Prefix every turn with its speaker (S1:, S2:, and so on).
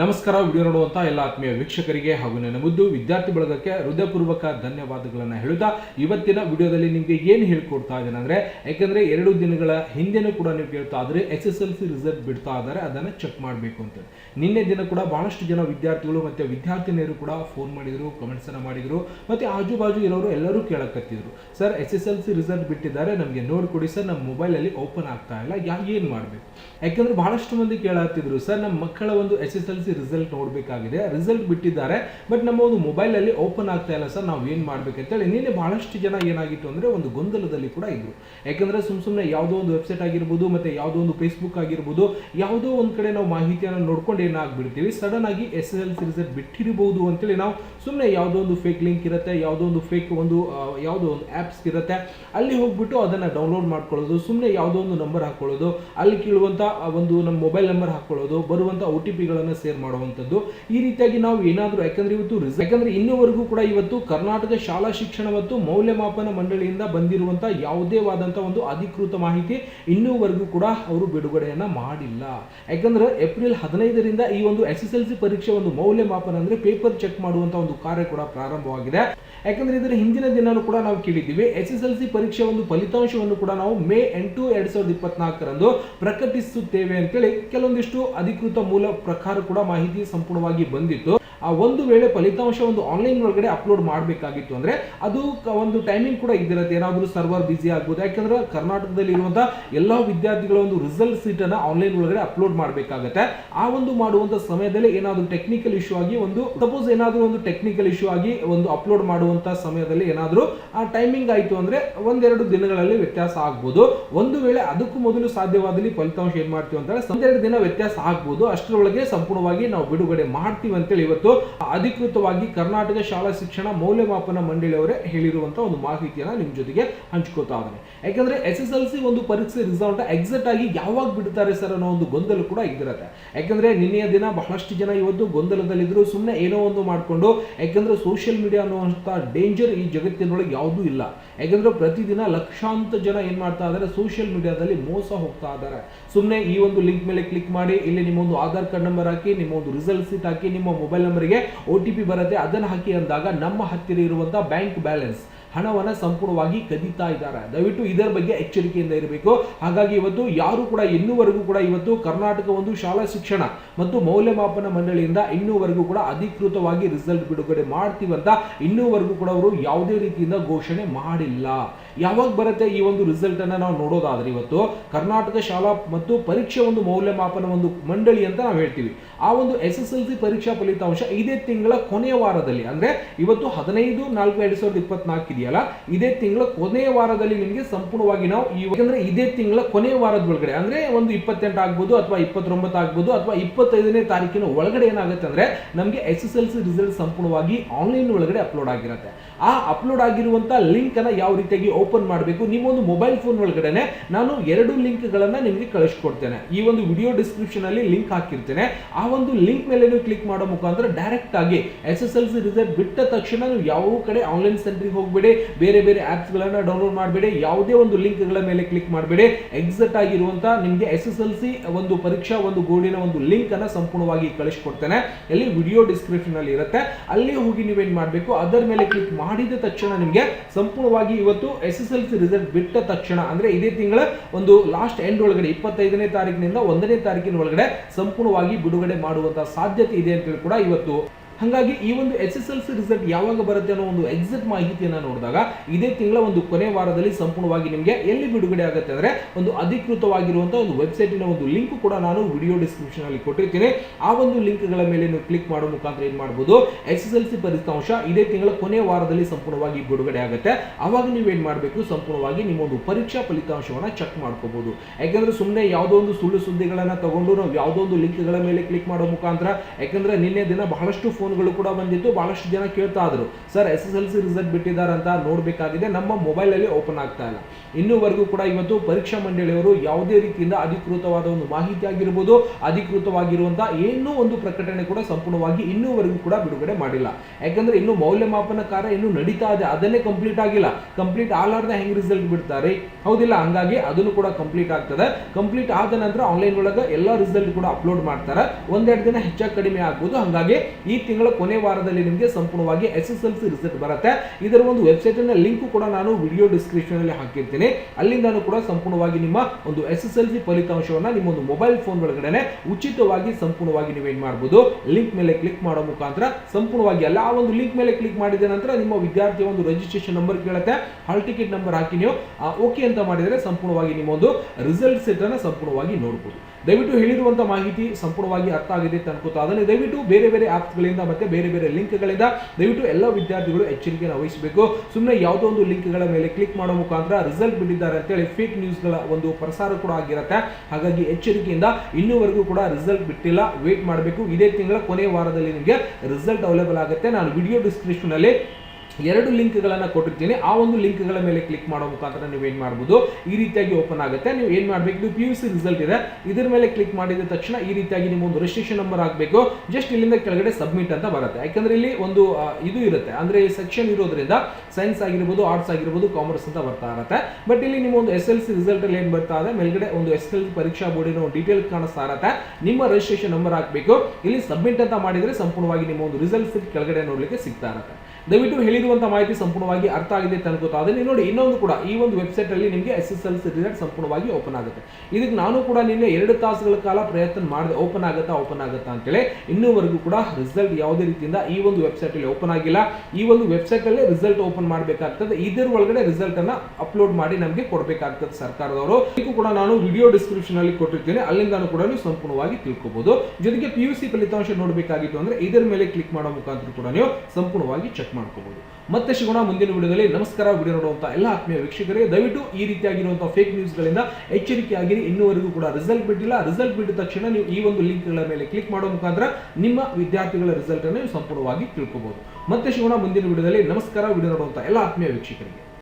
S1: ನಮಸ್ಕಾರ, ವಿಡಿಯೋ ನೋಡುವಂಥ ಎಲ್ಲ ಆತ್ಮೀಯ ವೀಕ್ಷಕರಿಗೆ ಹಾಗೂ ನನ್ನ ಮುದ್ದು ವಿದ್ಯಾರ್ಥಿ ಬಳಗಕ್ಕೆ ಹೃದಯಪೂರ್ವಕ ಧನ್ಯವಾದಗಳನ್ನು ಹೇಳುತ್ತಾ, ಇವತ್ತಿನ ವಿಡಿಯೋದಲ್ಲಿ ನಿಮಗೆ ಏನು ಹೇಳ್ಕೊಡ್ತಾ ಇದ್ದೇನೆ ಅಂದರೆ ಯಾಕೆಂದರೆ ಎರಡು ದಿನಗಳ ಹಿಂದೆನೂ ಕೂಡ ನೀವು ಕೇಳ್ತಾ ಆದರೆ S S L C result ಬಿಡ್ತಾ ಇದ್ದಾರೆ, ಅದನ್ನು ಚೆಕ್ ಮಾಡಬೇಕು ಅಂತ. ನಿನ್ನೆ ದಿನ ಕೂಡ ಬಹಳಷ್ಟು ಜನ ವಿದ್ಯಾರ್ಥಿಗಳು ಮತ್ತು ವಿದ್ಯಾರ್ಥಿನಿಯರು ಕೂಡ ಫೋನ್ ಮಾಡಿದರು ಕಮೆಂಟ್ಸನ್ನು ಮಾಡಿದರು, ಮತ್ತು ಆಜು ಬಾಜು ಇರೋರು ಎಲ್ಲರೂ ಕೇಳಕತ್ತಿದ್ರು. Sir S S L C result ಬಿಟ್ಟಿದ್ದಾರೆ, ನಮಗೆ ನೋಡ್ಕೊಡಿ ಸರ್ ನಮ್ಮ ಮೊಬೈಲಲ್ಲಿ ಓಪನ್ ಆಗ್ತಾ ಇಲ್ಲ, ಯಾ ಏನು ಮಾಡಬೇಕು? ಯಾಕಂದ್ರೆ ಬಹಳಷ್ಟು ಮಂದಿ ಕೇಳತ್ತಿದ್ರು ಸರ್ ನಮ್ಮ ಮಕ್ಕಳ ಒಂದು S S L C result ನೋಡಬೇಕಾಗಿದೆ. ರಿಸಲ್ಟ್ ಬಿಟ್ಟಿದ್ದಾರೆ. ಬಟ್ ನಮ್ಮ ಒಂದು ಮೊಬೈಲಲ್ಲಿ ಓಪನ್ ಆಗ್ತಾ ಇಲ್ಲ ಸರ್, ನಾವು ಏನು ಮಾಡ್ಬೇಕಂತೇಳಿ. ನಿನ್ನೆ ಬಹಳಷ್ಟು ಜನ ಏನಾಗಿತ್ತು ಅಂದರೆ ಒಂದು ಗೊಂದಲದಲ್ಲಿ ಕೂಡ ಇದ್ರು. ಯಾಕಂದ್ರೆ ಸುಮ್ ಸುಮ್ಮನೆ ಯಾವುದೋ ಒಂದು ವೆಬ್ಸೈಟ್ ಆಗಿರ್ಬೋದು, ಮತ್ತೆ ಯಾವುದೋ ಒಂದು ಫೇಸ್ಬುಕ್ ಆಗಿರ್ಬೋದು, ಯಾವುದೋ ಒಂದು ಕಡೆ ನಾವು ಮಾಹಿತಿಯನ್ನು ನೋಡ್ಕೊಂಡು ಏನಾಗ್ಬಿಡ್ತೀವಿ. ಸಡನ್ ಆಗಿ S S L C result ಬಿಟ್ಟಿರಬಹುದು ಅಂತೇಳಿ ನಾವು ಸುಮ್ಮನೆ ಯಾವುದೋ ಒಂದು ಫೇಕ್ ಲಿಂಕ್ ಇರುತ್ತೆ, ಯಾವುದೋ ಒಂದು ಫೇಕ್ ಒಂದು ಯಾವುದೋ ಒಂದು ಆ್ಯಪ್ಸ್ ಇರುತ್ತೆ. ಅಲ್ಲಿ ಹೋಗ್ಬಿಟ್ಟು ಅದನ್ನು ಡೌನ್ಲೋಡ್ ಮಾಡ್ಕೊಳ್ಳೋದು ಸುಮ್ಮನೆ ಯಾವುದೋ ಒಂದು ನಂಬರ್ ಹಾಕೊಳ್ಳೋದು, ಅಲ್ಲಿ ಕೇಳುವಂಥ ಒಂದು ನಮ್ಮ ಮೊಬೈಲ್ ನಂಬರ್ ಹಾಕ್ಕೊಳ್ಳೋದು ಬರುವಂಥ ಒ ಟಿ ಪಿಗಳನ್ನು ಶೇರ್ ಮಾಡುವಂಥದ್ದು. ಈ ರೀತಿಯಾಗಿ ನಾವು ಏನಾದರೂ ಯಾಕಂದ್ರೆ ಇವತ್ತು ಯಾಕಂದ್ರೆ ಇನ್ನೂವರೆಗೂ ಕೂಡ ಇವತ್ತು ಕರ್ನಾಟಕ ಶಾಲಾ ಶಿಕ್ಷಣ ಮತ್ತು ಮೌಲ್ಯಮಾಪನ ಮಂಡಳಿಯಿಂದ ಬಂದಿರುವಂತಹ ಯಾವುದೇ ವಾದಂಥ ಒಂದು ಅಧಿಕೃತ ಮಾಹಿತಿ ಇನ್ನೂವರೆಗೂ ಕೂಡ ಅವರು ಬಿಡುಗಡೆಯನ್ನ ಮಾಡಿಲ್ಲ. ಯಾಕಂದ್ರೆ ಏಪ್ರಿಲ್ ಹದಿನೈದರಿಂದ ಈ ಒಂದು ಎಸ್ ಎಸ್ ಎಲ್ ಸಿ ಪರೀಕ್ಷೆ ಒಂದು ಮೌಲ್ಯಮಾಪನ ಅಂದ್ರೆ ಪೇಪರ್ ಚೆಕ್ ಮಾಡುವಂತ ಒಂದು ಕಾರ್ಯ ಕೂಡ ಪ್ರಾರಂಭವಾಗಿದೆ. ಯಾಕಂದ್ರೆ ಇದರ ಹಿಂದಿನ ದಿನಾನು ಕೂಡ ನಾವು ಕೇಳಿದ್ದೀವಿ. ಎಸ್ ಎಸ್ ಎಲ್ ಸಿ ಪರೀಕ್ಷೆ ಒಂದು ಫಲಿತಾಂಶವನ್ನು ಕೂಡ ನಾವು ಮೇ ಎಂಟು ಎರಡ್ ಸಾವಿರದ ಇಪ್ಪತ್ನಾಲ್ಕರಂದು ಪ್ರಕಟಿಸುತ್ತೇವೆ ಅಂತೇಳಿ ಕೆಲವೊಂದಿಷ್ಟು ಅಧಿಕೃತ ಮೂಲ ಪ್ರಕಾರ ಕೂಡ ಮಾಹಿತಿ ಸಂಪೂರ್ಣವಾಗಿ ಬಂದಿತ್ತು. ಆ ಒಂದು ವೇಳೆ ಫಲಿತಾಂಶ ಒಂದು ಆನ್ಲೈನ್ ಒಳಗಡೆ ಅಪ್ಲೋಡ್ ಮಾಡಬೇಕಾಗಿತ್ತು ಅಂದ್ರೆ ಅದು ಒಂದು ಟೈಮಿಂಗ್ ಕೂಡ ಇದ್ದಿರುತ್ತೆ. ಏನಾದರೂ ಸರ್ವರ್ ಬಿಸಿ ಆಗ್ಬೋದು. ಯಾಕಂದ್ರೆ ಕರ್ನಾಟಕದಲ್ಲಿ ಇರುವಂತಹ ಎಲ್ಲಾ ವಿದ್ಯಾರ್ಥಿಗಳ ಒಂದು ರಿಸಲ್ಟ್ ಸೀಟ್ ಅನ್ನ ಆನ್ಲೈನ್ ಒಳಗಡೆ ಅಪ್ಲೋಡ್ ಮಾಡಬೇಕಾಗತ್ತೆ. ಆ ಒಂದು ಮಾಡುವಂತ ಸಮಯದಲ್ಲಿ ಏನಾದರೂ ಟೆಕ್ನಿಕಲ್ ಇಶ್ಯೂ ಆಗಿ ಒಂದು ಸಪೋಸ್ ಏನಾದರೂ ಒಂದು ಟೆಕ್ನಿಕಲ್ ಇಶ್ಯೂ ಆಗಿ ಒಂದು ಅಪ್ಲೋಡ್ ಮಾಡುವಂತ ಸಮಯದಲ್ಲಿ ಏನಾದರೂ, ಆ ಟೈಮಿಂಗ್ ಆಯಿತು ಅಂದ್ರೆ ಒಂದೆರಡು ದಿನಗಳಲ್ಲಿ ವ್ಯತ್ಯಾಸ ಆಗ್ಬೋದು. ಒಂದು ವೇಳೆ ಅದಕ್ಕೂ ಮೊದಲು ಸಾಧ್ಯವಾದಲ್ಲಿ ಫಲಿತಾಂಶ ಏನ್ ಮಾಡ್ತೀವಿ ಅಂತಂದ್ರೆ ಒಂದೆರಡು ದಿನ ವ್ಯತ್ಯಾಸ ಆಗ್ಬೋದು. ಅಷ್ಟರೊಳಗೆ ಸಂಪೂರ್ಣವಾಗಿ ನಾವು ಬಿಡುಗಡೆ ಮಾಡ್ತೀವಿ ಅಂತೇಳಿ ಇವತ್ತು ಅಧಿಕೃತವಾಗಿ ಕರ್ನಾಟಕ ಶಾಲಾ ಶಿಕ್ಷಣ ಮೌಲ್ಯಮಾಪನ ಮಂಡಳಿಯವರೇ ಹೇಳಿರುವಂತ ಒಂದು ಮಾಹಿತಿಯನ್ನು ನಿಮ್ಮ ಜೊತೆಗೆ ಹಂಚ್ಕೋತಾ ಇದ್ದಾರೆ ಯಾಕಂದ್ರೆ ಎಸ್ ಎಸ್ ಎಲ್ ಸಿ ಒಂದು ಪರೀಕ್ಷೆ ರಿಸಲ್ಟ್ ಎಕ್ಸಾಕ್ಟ್ ಆಗಿ ಯಾವಾಗ ಬಿಡ್ತಾರೆ ಸರ್ ಅನ್ನೋ ಒಂದು ಗೊಂದಲ ಕೂಡ ಇದಿರತ್ತೆ ಯಾಕಂದ್ರೆ ನಿನ್ನೆಯ ದಿನ ಬಹಳಷ್ಟು ಜನ ಇವತ್ತು ಗೊಂದಲದಲ್ಲಿದ್ದರು ಸುಮ್ಮನೆ ಏನೋ ಒಂದು ಮಾಡಿಕೊಂಡು, ಯಾಕಂದ್ರೆ ಸೋಷಿಯಲ್ ಮೀಡಿಯಾ ಅನ್ನುವಂಥ ಡೇಂಜರ್ ಈ ಜಗತ್ತಿನೊಳಗೆ ಯಾವುದೂ ಇಲ್ಲ. ಯಾಕಂದ್ರೆ ಪ್ರತಿದಿನ ಲಕ್ಷಾಂತರ ಜನ ಏನು ಮಾಡ್ತಾ ಇದ್ದಾರೆ ಸೋಷಿಯಲ್ ಮೀಡಿಯಾದಲ್ಲಿ ಮೋಸ ಹೋಗ್ತಾ ಇದ್ದಾರೆ. ಸುಮ್ಮನೆ ಈ ಒಂದು ಲಿಂಕ್ ಮೇಲೆ ಕ್ಲಿಕ್ ಮಾಡಿ, ಇಲ್ಲಿ ನಿಮ್ಮ ಒಂದು ಆಧಾರ್ ಕಾರ್ಡ್ ನಂಬರ್ ಹಾಕಿ ನಿಮ್ಮ ಒಂದು ರಿಸಲ್ಟ್ ಸೀಟ್ ಹಾಕಿ ನಿಮ್ಮ ಮೊಬೈಲ್ ನಂಬರ್ಗೆ ಒ ಟಿ ಪಿ ಬರುತ್ತೆ, ಅದನ್ನು ಹಾಕಿ ಅಂದಾಗ ನಮ್ಮ ಹತ್ತಿರ ಇರುವಂಥ ಬ್ಯಾಂಕ್ ಬ್ಯಾಲೆನ್ಸ್ ಹಣವನ್ನ ಸಂಪೂರ್ಣವಾಗಿ ಕದೀತಾ ಇದ್ದಾರೆ. ದಯವಿಟ್ಟು ಇದರ ಬಗ್ಗೆ ಎಚ್ಚರಿಕೆಯಿಂದ ಇರಬೇಕು. ಹಾಗಾಗಿ ಇವತ್ತು ಯಾರು ಕೂಡ ಇನ್ನೂವರೆಗೂ ಕೂಡ ಇವತ್ತು ಕರ್ನಾಟಕ ಒಂದು ಶಾಲಾ ಶಿಕ್ಷಣ ಮತ್ತು ಮೌಲ್ಯಮಾಪನ ಮಂಡಳಿಯಿಂದ ಇನ್ನೂವರೆಗೂ ಕೂಡ ಅಧಿಕೃತವಾಗಿ ರಿಸಲ್ಟ್ ಬಿಡುಗಡೆ ಮಾಡ್ತೀವಂತ ಇನ್ನೂವರೆಗೂ ಕೂಡ ಅವರು ಯಾವುದೇ ರೀತಿಯಿಂದ ಘೋಷಣೆ ಮಾಡಿಲ್ಲ. ಯಾವಾಗ ಬರುತ್ತೆ ಈ ಒಂದು ರಿಸಲ್ಟ್ ಅನ್ನ ನಾವು ನೋಡೋದಾದ್ರೆ ಇವತ್ತು ಕರ್ನಾಟಕ ಶಾಲಾ ಮತ್ತು ಪರೀಕ್ಷೆ ಒಂದು ಮೌಲ್ಯಮಾಪನ ಒಂದು ಮಂಡಳಿ ಅಂತ ನಾವು ಹೇಳ್ತೀವಿ. ಆ ಒಂದು ಎಸ್ ಎಸ್ ಎಲ್ ಸಿ ಪರೀಕ್ಷಾ ಫಲಿತಾಂಶ ಇದೇ ತಿಂಗಳ ಕೊನೆಯ ವಾರದಲ್ಲಿ, ಅಂದ್ರೆ ಇವತ್ತು ಹದಿನೈದು ನಾಲ್ಕು ಎರಡ್ ಸಾವಿರದ ಇಪ್ಪತ್ನಾಲ್ಕು ಇದೆಯಲ್ಲ? ಇದೇ ತಿಂಗಳ ಕೊನೆಯ ವಾರದಲ್ಲಿ ನಿಮಗೆ ಸಂಪೂರ್ಣವಾಗಿ ನಾವು ಯಾಕಂದ್ರೆ ಇದೇ ತಿಂಗಳ ಕೊನೆಯ ವಾರದ ಒಳಗಡೆ ಅಂದ್ರೆ ಒಂದು ಇಪ್ಪತ್ತೆಂಟು ಆಗ್ಬೋದು ಅಥವಾ ಇಪ್ಪತ್ತೊಂಬತ್ತು ಆಗ್ಬೋದು ಅಥವಾ ಇಪ್ಪತ್ತೈದನೇ ತಾರೀಕಿನ ಒಳಗಡೆ ಏನಾಗುತ್ತೆ ಅಂದ್ರೆ ನಮಗೆ S S L C result ಸಂಪೂರ್ಣವಾಗಿ ಆನ್ಲೈನ್ ಒಳಗಡೆ ಅಪ್ಲೋಡ್ ಆಗಿರುತ್ತೆ. ಆ ಅಪ್ಲೋಡ್ ಆಗಿರುವಂತ ಲಿಂಕ್ ಅನ್ನ ಯಾವ ರೀತಿಯಾಗಿ ಓಪನ್ ಮಾಡಬೇಕು? ನಿಮ್ಮೊಂದು ಮೊಬೈಲ್ ಫೋನ್ ಒಳಗಡೆನೆ ನಾನು ಎರಡು ಲಿಂಕ್ ಗಳನ್ನ ನಿಮಗೆ ಕಳಿಸ್ಕೊಡ್ತೇನೆ. ಈ ಒಂದು ವಿಡಿಯೋ ಡಿಸ್ಕ್ರಿಪ್ಷನ್ ಅಲ್ಲಿ ಲಿಂಕ್ ಹಾಕಿರ್ತೇನೆ. ಆ ಒಂದು ಲಿಂಕ್ ಮೇಲೆ ನೀವು ಕ್ಲಿಕ್ ಮಾಡೋ ಮುಖಾಂತರ ಡೈರೆಕ್ಟ್ ಆಗಿ S S L C result ಬಿಟ್ಟ ತಕ್ಷಣ ನೀವು ಯಾವ ಕಡೆ ಆನ್ಲೈನ್ ಸೆಂಟ್ರಿಗೆ ಹೋಗಬೇಡಿ ಬೇರೆ ಬೇರೆ ಆಪ್ಸ್ ಗಳನ್ನ ಡೌನ್ಲೋಡ್ ಮಾಡಬೇಡಿ. ಯಾವುದೇ ಒಂದು ಲಿಂಕ್ಗಳ ಮೇಲೆ ಕ್ಲಿಕ್ ಮಾಡಬೇಡಿ. ಎಕ್ಸಾಕ್ಟ್ ಆಗಿರುವಂತ ನಿಮಗೆ ಎಸ್ ಎಸ್ ಎಲ್ ಸಿ ಒಂದು ಪರೀಕ್ಷಾ, ಒಂದು ಗೋಡಿನ ಒಂದು ಲಿಂಕ್ ಅನ್ನ ಸಂಪೂರ್ಣವಾಗಿ ಕಳಿಸ್ಕೊಡ್ತೇನೆ. ಎಲ್ಲಿ ವಿಡಿಯೋ ಡಿಸ್ಕ್ರಿಪ್ಷನ್ ಅಲ್ಲಿ ಇರುತ್ತೆ. ಅಲ್ಲಿ ಹೋಗಿ ನೀವೇನ್ ಮಾಡಬೇಕು? ಅದರ ಮೇಲೆ ಕ್ಲಿಕ್ ಮಾಡಿದ ತಕ್ಷಣ ನಿಮಗೆ ಸಂಪೂರ್ಣವಾಗಿ ಇವತ್ತು S S L C result ಬಿಟ್ಟ ತಕ್ಷಣ, ಅಂದ್ರೆ ಇದೇ ತಿಂಗಳ ಒಂದು ಲಾಸ್ಟ್ ಎಂಡ್ ಒಳಗಡೆ, ಇಪ್ಪತ್ತೈದನೇ ತಾರೀಕಿನಿಂದ ಒಂದನೇ ತಾರೀಕಿನ ಒಳಗಡೆ ಸಂಪೂರ್ಣವಾಗಿ ಬಿಡುಗಡೆ ಮಾಡುವಂತಹ ಸಾಧ್ಯತೆ ಇದೆ ಅಂತೇಳಿ ಕೂಡ ಇವತ್ತು ಹಾಗಾಗಿ ಈ ಒಂದು S S L C result ಯಾವಾಗ ಬರುತ್ತೆ ಅನ್ನೋ ಒಂದು ಎಕ್ಸಾಕ್ಟ್ ಮಾಹಿತಿಯನ್ನು ನೋಡಿದಾಗ ಇದೇ ತಿಂಗಳ ಒಂದು ಕೊನೆ ವಾರದಲ್ಲಿ ಸಂಪೂರ್ಣವಾಗಿ ನಿಮಗೆ ಎಲ್ಲಿ ಬಿಡುಗಡೆ ಆಗುತ್ತೆ ಅಂದರೆ ಒಂದು ಅಧಿಕೃತವಾಗಿರುವಂಥ ಒಂದು ವೆಬ್ಸೈಟಿನ ಒಂದು ಲಿಂಕ್ ಕೂಡ ನಾನು ವಿಡಿಯೋ ಡಿಸ್ಕ್ರಿಪ್ಷನ್ ಅಲ್ಲಿ ಕೊಟ್ಟಿರ್ತೀನಿ. ಆ ಒಂದು ಲಿಂಕ್ಗಳ ಮೇಲೆ ನೀವು ಕ್ಲಿಕ್ ಮಾಡೋ ಮುಖಾಂತರ ಏನು ಮಾಡಬಹುದು ಎಸ್ ಎಸ್ ಎಲ್ ಸಿ ಫಲಿತಾಂಶ ಇದೇ ತಿಂಗಳ ಕೊನೆ ವಾರದಲ್ಲಿ ಸಂಪೂರ್ಣವಾಗಿ ಬಿಡುಗಡೆ ಆಗುತ್ತೆ. ಅವಾಗ ನೀವೇನು ಮಾಡಬೇಕು? ಸಂಪೂರ್ಣವಾಗಿ ನಿಮ್ಮ ಒಂದು ಪರೀಕ್ಷಾ ಫಲಿತಾಂಶವನ್ನು ಚೆಕ್ ಮಾಡ್ಕೋಬಹುದು ಯಾಕಂದ್ರೆ ಸುಮ್ಮನೆ ಯಾವುದೋ ಒಂದು ಸುಳ್ಳು ಸುದ್ದಿಗಳನ್ನು ತಗೊಂಡು ನಾವು ಯಾವುದೋ ಒಂದು ಲಿಂಕ್ಗಳ ಮೇಲೆ ಕ್ಲಿಕ್ ಮಾಡೋ ಮುಖಾಂತರ, ಯಾಕಂದ್ರೆ ನಿನ್ನೆ ದಿನ ಬಹಳಷ್ಟು ಫೋನ್ ಫೋನ್ಗಳು ಕೂಡ ಬಂದಿತ್ತು, ಬಹಳಷ್ಟು ಜನ ಕೇಳ್ತಾ ಇದ್ರು. Sir, S S L C result ಬಿಟ್ಟಿದ್ದಾರೆ ಅಂತ ನೋಡಬೇಕಾಗಿದೆ, ನಮ್ಮ ಮೊಬೈಲಲ್ಲಿ ಓಪನ್ ಆಗ್ತಾ ಇಲ್ಲ. ಇನ್ನೂವರೆಗೂ ಕೂಡ ಇವತ್ತು ಪರೀಕ್ಷಾ ಮಂಡಳಿಯವರು ಯಾವುದೇ ರೀತಿಯಿಂದ ಅಧಿಕೃತವಾದ ಒಂದು ಮಾಹಿತಿ ಆಗಿರ್ಬೋದು ಅಧಿಕೃತವಾಗಿರುವಂತಹ ಏನೂ ಒಂದು ಪ್ರಕಟಣೆ ಕೂಡ ಸಂಪೂರ್ಣವಾಗಿ ಇನ್ನೂವರೆಗೂ ಕೂಡ ಬಿಡುಗಡೆ ಮಾಡಿಲ್ಲ. ಯಾಕಂದ್ರೆ ಇನ್ನು ಮೌಲ್ಯಮಾಪನ ಕಾರ್ಯ ಇನ್ನು ನಡೀತಾ ಇದೆ, ಅದನ್ನೇ ಕಂಪ್ಲೀಟ್ ಆಗಿಲ್ಲ. ಕಂಪ್ಲೀಟ್ ಆಲಾರ್ದ ಹೆಂಗ್ ರಿಸಲ್ಟ್ ಬಿಡ್ತಾರೆ? ಹೌದಿಲ್ಲ, ಹಂಗಾಗಿ ಅದನ್ನು ಕೂಡ ಕಂಪ್ಲೀಟ್ ಆಗ್ತದೆ. ಕಂಪ್ಲೀಟ್ ಆದ ನಂತರ ಆನ್ಲೈನ್ ಒಳಗೆ ಎಲ್ಲ ರಿಸಲ್ಟ್ ಕೂಡ ಅಪ್ಲೋಡ್ ಮಾಡ್ತಾರೆ. ಒಂದೆರಡು ದಿನ ಹೆಚ್ಚಾಗಿ ಕಡಿಮೆ ಆಗ್ಬೋದು. ಹಂಗಾಗಿ ಈ ಕೊನೆ ವಾರದಲ್ಲಿ ನಿಮಗೆ ಸಂಪೂರ್ಣವಾಗಿ S S L C result ಬರುತ್ತೆ. ಇದರ ಒಂದು ವೆಬ್ಸೈಟ್ನ ಲಿಂಕ್ ಕೂಡ ನಾನು ವಿಡಿಯೋ ಡಿಸ್ಕ್ರಿಪ್ಷನ್ ಅಲ್ಲಿ ಹಾಕಿರ್ತೀನಿ. ಅಲ್ಲಿಂದಾನು ಕೂಡ ಸಂಪೂರ್ಣವಾಗಿ ನಿಮ್ಮ ಒಂದು ಎಸ್ ಎಸ್ ಎಲ್ ಸಿ ಫಲಿತಾಂಶವನ್ನ ನಿಮ್ಮ ಒಂದು ಮೊಬೈಲ್ ಫೋನ್ ಒಳಗಡೆ ಉಚಿತವಾಗಿ ಸಂಪೂರ್ಣವಾಗಿ ನೀವೇನ್ ಮಾಡಬಹುದು ಲಿಂಕ್ ಮೇಲೆ ಕ್ಲಿಕ್ ಮಾಡೋ ಮುಖಾಂತರ ಸಂಪೂರ್ಣವಾಗಿ ಎಲ್ಲ ಒಂದು ಲಿಂಕ್ ಮೇಲೆ ಕ್ಲಿಕ್ ಮಾಡಿದ ನಂತರ ನಿಮ್ಮ ವಿದ್ಯಾರ್ಥಿ ಒಂದು ರಿಜಿಸ್ಟ್ರೇಷನ್ ನಂಬರ್ ಕೇಳುತ್ತೆ. ಹಾಲ್ ಟಿಕೆಟ್ ನಂಬರ್ ಹಾಕಿ ನೀವು ಓಕೆ ಅಂತ ಮಾಡಿದರೆ ಸಂಪೂರ್ಣವಾಗಿ ನಿಮ್ಮ ಒಂದು ರಿಸಲ್ಟ್ ಸೆಟ್ ಅನ್ನು ಸಂಪೂರ್ಣವಾಗಿ ನೋಡಬಹುದು ದಯವಿಟ್ಟು ಹೇಳಿರುವಂತ ಮಾಹಿತಿ ಸಂಪೂರ್ಣವಾಗಿ ಅರ್ಥ ಆಗಿದೆ ಅಂತ ಅನ್ಕೋತಾ ಅದನ್ನು. ದಯವಿಟ್ಟು ಬೇರೆ ಬೇರೆ ಆಪ್ಸ್ಗಳಿಂದ ಮತ್ತೆ ಬೇರೆ ಬೇರೆ ಲಿಂಕ್ಗಳಿಂದ ದಯವಿಟ್ಟು ಎಲ್ಲ ವಿದ್ಯಾರ್ಥಿಗಳು ಎಚ್ಚರಿಕೆಯನ್ನು ವಹಿಸಬೇಕು. ಸುಮ್ಮನೆ ಯಾವುದೋ ಒಂದು ಲಿಂಕ್ಗಳ ಮೇಲೆ ಕ್ಲಿಕ್ ಮಾಡೋ ಮುಖಾಂತರ ರಿಸಲ್ಟ್ ಬಿಟ್ಟಿದ್ದಾರೆ ಅಂತೇಳಿ ಫೇಕ್ ನ್ಯೂಸ್ಗಳ ಒಂದು ಪ್ರಸಾರ ಕೂಡ ಆಗಿರುತ್ತೆ. ಹಾಗಾಗಿ ಎಚ್ಚರಿಕೆಯಿಂದ ಇನ್ನೂವರೆಗೂ ಕೂಡ ರಿಸಲ್ಟ್ ಬಿಟ್ಟಿಲ್ಲ ವೇಟ್ ಮಾಡಬೇಕು. ಇದೇ ತಿಂಗಳ ಕೊನೆಯ ವಾರದಲ್ಲಿ ನಿಮಗೆ ರಿಸಲ್ಟ್ ಅವೈಲೇಬಲ್ ಆಗುತ್ತೆ. ನಾನು ವಿಡಿಯೋ ಡಿಸ್ಕ್ರಿಪ್ಷನ್ ಅಲ್ಲಿ ಎರಡು ಲಿಂಕ್ಗಳನ್ನು ಕೊಟ್ಟಿರ್ತೀನಿ. ಆ ಒಂದು ಲಿಂಕ್ಗಳ ಮೇಲೆ ಕ್ಲಿಕ್ ಮಾಡೋ ಮುಖಾಂತರ ನೀವು ಏನು ಮಾಡ್ಬೋದು? ಈ ರೀತಿಯಾಗಿ ಓಪನ್ ಆಗುತ್ತೆ. ನೀವು ಏನು ಮಾಡಬೇಕು? ಇದು ಪಿ ಯು ಸಿ ರಿಸಲ್ಟ್ ಇದೆ. ಇದರ ಮೇಲೆ ಕ್ಲಿಕ್ ಮಾಡಿದ ತಕ್ಷಣ ಈ ರೀತಿಯಾಗಿ ನಿಮ್ಮ ಒಂದು ರಿಜಿಸ್ಟ್ರೇಷನ್ ನಂಬರ್ ಆಗಬೇಕು ಜಸ್ಟ್ ಇಲ್ಲಿಂದ ಕೆಳಗಡೆ ಸಬ್ಮಿಟ್ ಅಂತ ಬರುತ್ತೆ. ಯಾಕಂದ್ರೆ ಇಲ್ಲಿ ಒಂದು ಇದು ಇರುತ್ತೆ. ಅಂದ್ರೆ ಸೆಕ್ಷನ್ ಇರೋದ್ರಿಂದ ಸೈನ್ಸ್ ಆಗಿರ್ಬೋದು ಆರ್ಟ್ಸ್ ಆಗಿರ್ಬೋದು ಕಾಮರ್ಸ್ ಅಂತ ಬರ್ತಾ ಇರುತ್ತೆ. ಬಟ್ ಇಲ್ಲಿ ನಿಮ್ಮ ಒಂದು ಎಸ್ ಎಲ್ ಸಿ ರಿಸಲ್ಟ್ ಅಲ್ಲಿ ಏನು ಬರ್ತಾ ಇದೆ? ಮೇಲ್ಗಡೆ ಒಂದು ಎಸ್ ಎಲ್ ಸಿ ಪರೀಕ್ಷಾ ಬೋರ್ಡಿನ ಒಂದು ಡೀಟೇಲ್ ಕಾಣಿಸ್ತಾ ಇರುತ್ತೆ. ನಿಮ್ಮ ರಿಜಿಸ್ಟ್ರೇಷನ್ ನಂಬರ್ ಹಾಕಬೇಕು. ಇಲ್ಲಿ ಸಬ್ಮಿಟ್ ಅಂತ ಮಾಡಿದ್ರೆ ಸಂಪೂರ್ಣವಾಗಿ ನಿಮ್ಮ ಒಂದು ರಿಸಲ್ಟ್ ಕೆಳಗಡೆ ನೋಡಲಿಕ್ಕೆ ಸಿಗ್ತಾ ಇರುತ್ತೆ. ದಯವಿಟ್ಟು ಹೇಳಿರುವಂಥ ಮಾಹಿತಿ ಸಂಪೂರ್ಣವಾಗಿ ಅರ್ಥ ಆಗಿದೆ ಅದನ್ನ ನೋಡಿ, ಇನ್ನೊಂದು ಕೂಡ ಈ ಒಂದು ವೆಬ್ಸೈಟ್ ಅಲ್ಲಿ ನಿಮಗೆ S S L C result ಸಂಪೂರ್ಣವಾಗಿ ಓಪನ್ ಆಗುತ್ತೆ. ಇದಕ್ಕೆ ನಾನು ಕೂಡ ನಿನ್ನೆ ಎರಡು ತಾಸುಗಳ ಕಾಲ ಪ್ರಯತ್ನ ಮಾಡಿದೆ ಓಪನ್ ಆಗುತ್ತಾ ಓಪನ್ ಆಗುತ್ತಾ ಅಂತೇಳಿ ಇನ್ನೂವರೆಗೂ ಕೂಡ ರಿಸಲ್ಟ್ ಯಾವುದೇ ರೀತಿಯಿಂದ ಈ ಒಂದು ವೆಬ್ಸೈಟ್ ಅಲ್ಲಿ ಓಪನ್ ಆಗಿಲ್ಲ. ಈ ಒಂದು ವೆಬ್ಸೈಟ್ ಅಲ್ಲಿ ರಿಸಲ್ಟ್ ಓಪನ್ ಮಾಡಬೇಕಾಗ್ತದೆ. ಇದರ ಒಳಗಡೆ ರಿಸಲ್ಟ್ ಅನ್ನ ಅಪ್ಲೋಡ್ ಮಾಡಿ ನಮಗೆ ಕೊಡಬೇಕಾಗ್ತದೆ ಸರ್ಕಾರದವರು. ಇದಕ್ಕೂ ಕೂಡ ನಾನು ವಿಡಿಯೋ ಡಿಸ್ಕ್ರಿಪ್ಷನ್ ಅಲ್ಲಿ ಕೊಟ್ಟಿರ್ತೀನಿ. ಅಲ್ಲಿಂದಾನು ಕೂಡ ನೀವು ಸಂಪೂರ್ಣವಾಗಿ ತಿಳ್ಕೊಬಹುದು ಜೊತೆಗೆ ಪಿ ಯು ಸಿ ಫಲಿತಾಂಶ ನೋಡಬೇಕಾಗಿತ್ತು ಅಂದ್ರೆ ಇದರ ಮೇಲೆ ಕ್ಲಿಕ್ ಮಾಡೋ ಮುಖಾಂತರ ಕೂಡ ನೀವು ಸಂಪೂರ್ಣವಾಗಿ ಚೆಕ್ ಮಾಡ್ಕೋಬಹುದು. ಮತ್ತೆ ಸಿಗೋಣ ಮುಂದಿನ ವಿಡಿಯೋದಲ್ಲಿ. ನಮಸ್ಕಾರ, ವಿಡಿಯೋ ಎಲ್ಲ ಆತ್ಮೀಯ ವೀಕ್ಷಕರಿಗೆ ದಯವಿಟ್ಟು ಈ ರೀತಿಯಾಗಿರುವಂತಹ ಫೇಕ್ ನ್ಯೂಸ್ಗಳಿಂದ ಎಚ್ಚರಿಕೆಯಾಗಿರಿ. ಇನ್ನುವರೆಗೂ ಕೂಡ ರಿಸಲ್ಟ್ ಬಿಟ್ಟಿಲ್ಲ. ರಿಸಲ್ಟ್ ಬಿಟ್ಟ ತಕ್ಷಣ ನೀವು ಈ ಒಂದು ಲಿಂಕ್ಗಳ ಮೇಲೆ ಕ್ಲಿಕ್ ಮಾಡೋ ಮುಖಾಂತರ ನಿಮ್ಮ ವಿದ್ಯಾರ್ಥಿಗಳ ರಿಸಲ್ಟ್ ಅನ್ನು ನೀವು ಸಂಪೂರ್ಣವಾಗಿ ತಿಳ್ಕೋಬಹುದು. ಮತ್ತೆ ಸಿಗೋಣ ಮುಂದಿನ ವಿಡಿಯೋದಲ್ಲಿ. ನಮಸ್ಕಾರ, ವಿಡಿಯೋ ಎಲ್ಲ ಆತ್ಮೀಯ ವೀಕ್ಷಕರಿಗೆ.